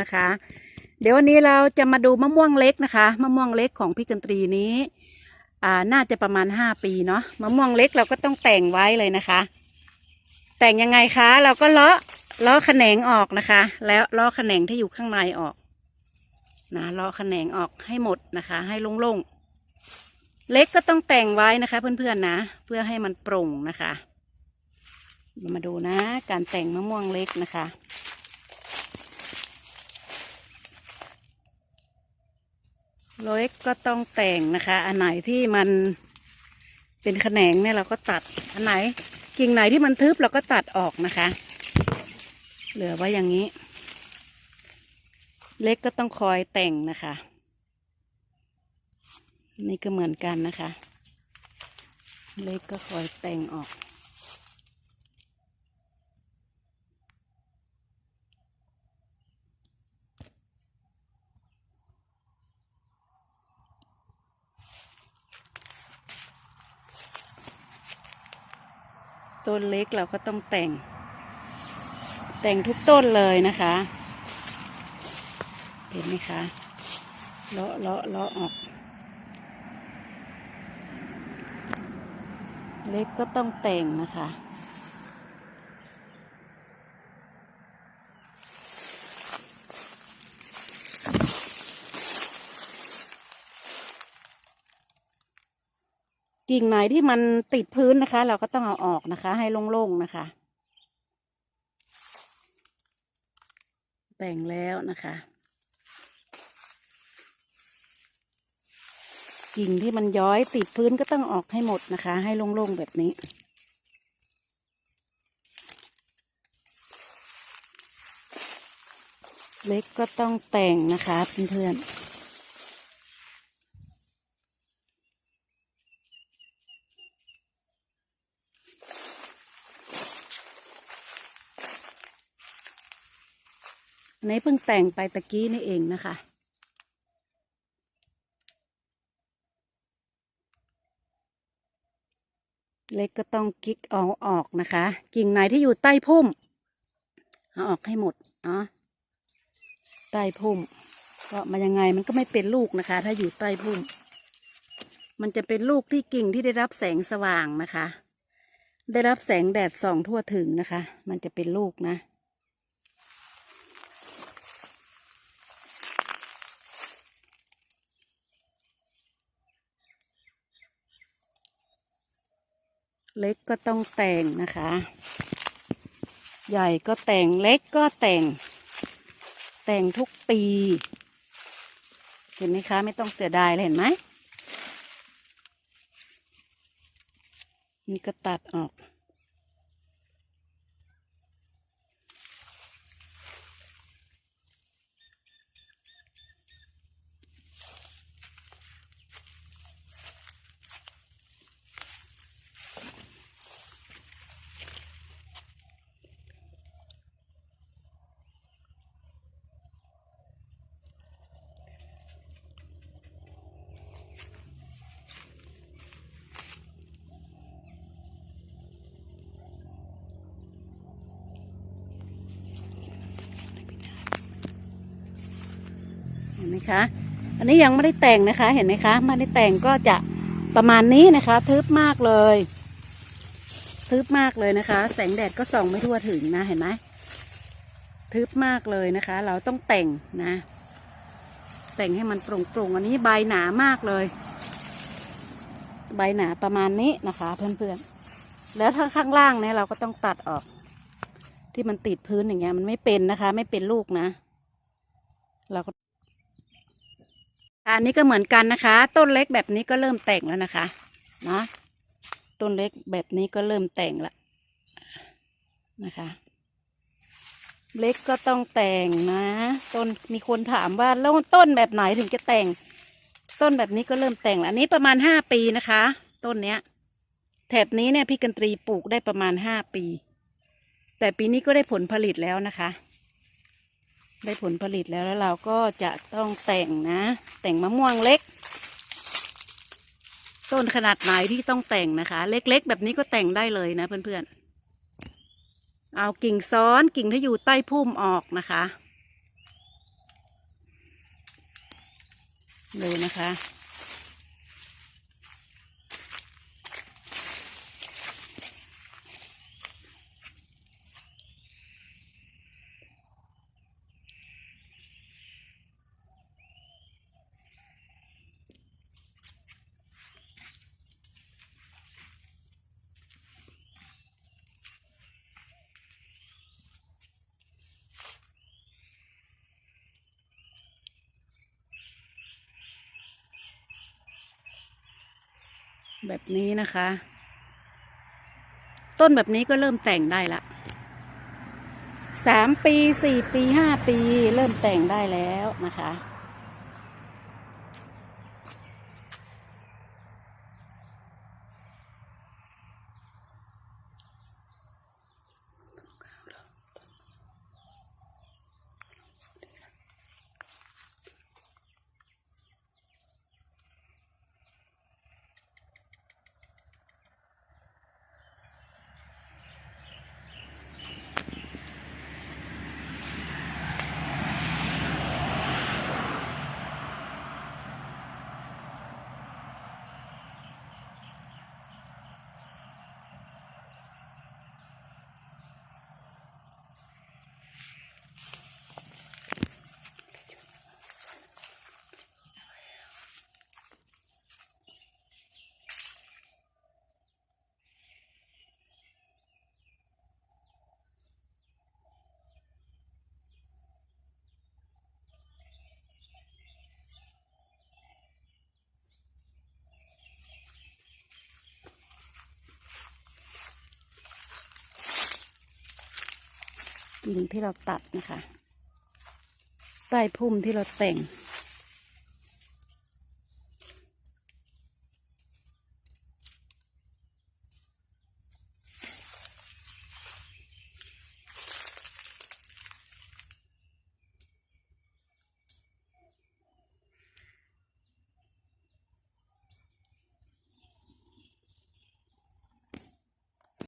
นะคะ เดี๋ยววันนี้เราจะมาดูมะม่วงเล็กนะคะมะม่วงเล็กของพี่กันตรีนี้อ่าน่าจะประมาณห้าปีเนาะมะม่วงเล็กเราก็ต้องแต่งไว้เลยนะคะ แต่งยังไงคะ เราก็เลาะเลาะแขนงออกนะคะ แล้วเลาะแขนงที่อยู่ข้างในออกนะเลาะแขนงออกให้หมดนะคะ ให้โล่งๆเล็กก็ต้องแต่งไว้นะคะ เพื่อนๆนะ เพื่อให้มันโปร่งนะคะ มาดูนะ การแต่งมะม่วงเล็กนะคะ เล็กก็ต้องแต่งนะคะ อันไหนที่มันเป็นแขนงเนี่ยเราก็ตัด อันไหนกิ่งไหนที่มันทึบเราก็ตัดออกนะคะ เหลือไว้อย่างนี้ เล็กก็ต้องคอยแต่งนะคะ นี่ก็เหมือนกันนะคะ เล็กก็คอยแต่งออก ต้นเล็กเราก็ต้องแต่ง แต่งทุกต้นเลยนะคะ เห็นไหมคะเลาะเลาะเลาะออก เล็กก็ต้องแต่งนะคะ กิ่งไหนที่มันติดพื้นนะคะ เราก็ต้องเอาออกนะคะ ให้โล่งๆนะคะ แต่งแล้วนะคะ กิ่งที่มันย้อยติดพื้นก็ต้องออกให้หมดนะคะ ให้โล่งๆแบบนี้เล็กก็ต้องแต่งนะคะเพื่อนๆ อันเพิ่งแต่งไปตะกี้นี่เองนะคะ เล็กก็ต้องกิ๊กเอาออกนะคะ กิ่งไหนที่อยู่ใต้พุ่มเอาออกให้หมดเนาะใต้พุ่มเพรายังไงมันก็ไม่เป็นลูกนะคะ ถ้าอยู่ใต้พุ่ม มันจะเป็นลูกที่กิ่งที่ได้รับแสงสว่างนะคะ ได้รับแสงแดดส่องทั่วถึงนะคะ มันจะเป็นลูกนะ เล็กก็ต้องแต่งนะคะ ใหญ่ก็แต่งเล็กก็แต่ง แต่งทุกปี เห็นไหมคะ ไม่ต้องเสียดายเลยเห็นไหมนี่ก็ตัดออก ไหมคะ อันนี้ยังไม่ได้แต่งนะคะ เห็นไหมคะไม่ได้แต่งก็จะประมาณนี้นะคะ ทึบมากเลย ทึบมากเลยนะคะ แสงแดดก็ส่องไม่ทั่วถึงนะเห็นไหมทึบมากเลยนะคะ เราต้องแต่งนะ แต่งให้มันโปร่งๆอันนี้ใบหนามากเลย ใบหนาประมาณนี้นะคะเพื่อนๆ แล้วถ้าข้างล่างเนี่ยเราก็ต้องตัดออก ที่มันติดพื้นอย่างเงี้ยมันไม่เป็นนะคะ ไม่เป็นลูกนะ เราก็ อันนี้ก็เหมือนกันนะคะ ต้นเล็กแบบนี้ก็เริ่มแต่งแล้วนะคะเนาะต้นเล็กแบบนี้ก็เริ่มแต่งละนะคะ เล็กก็ต้องแต่งนะ ต้นมีคนถามว่าแล้วต้นแบบไหนถึงจะแต่ง ต้นแบบนี้ก็เริ่มแต่งแล้วอันนี้ประมาณห้าปีนะคะ ต้นเนี้ย แถบนี้เนี่ยพี่กันตรีปลูกได้ประมาณห้าปี แต่ปีนี้ก็ได้ผลผลิตแล้วนะคะ ได้ผลผลิตแล้วแล้วเราก็จะต้องแต่งนะ แต่งมะม่วงเล็ก ต้นขนาดไหนที่ต้องแต่งนะคะ เล็กๆ แบบนี้ก็แต่งได้เลยนะเพื่อนๆ เอากิ่งซ้อนกิ่งที่อยู่ใต้พุ่มออกนะคะ ดูนะคะ แบบนี้นะคะ ต้นแบบนี้ก็เริ่มแต่งได้ละสามปีสี่ปีห้าปี เริ่มแต่งได้แล้วนะคะ กิ่งที่เราตัดนะคะ ใต้พุ่มที่เราแต่ง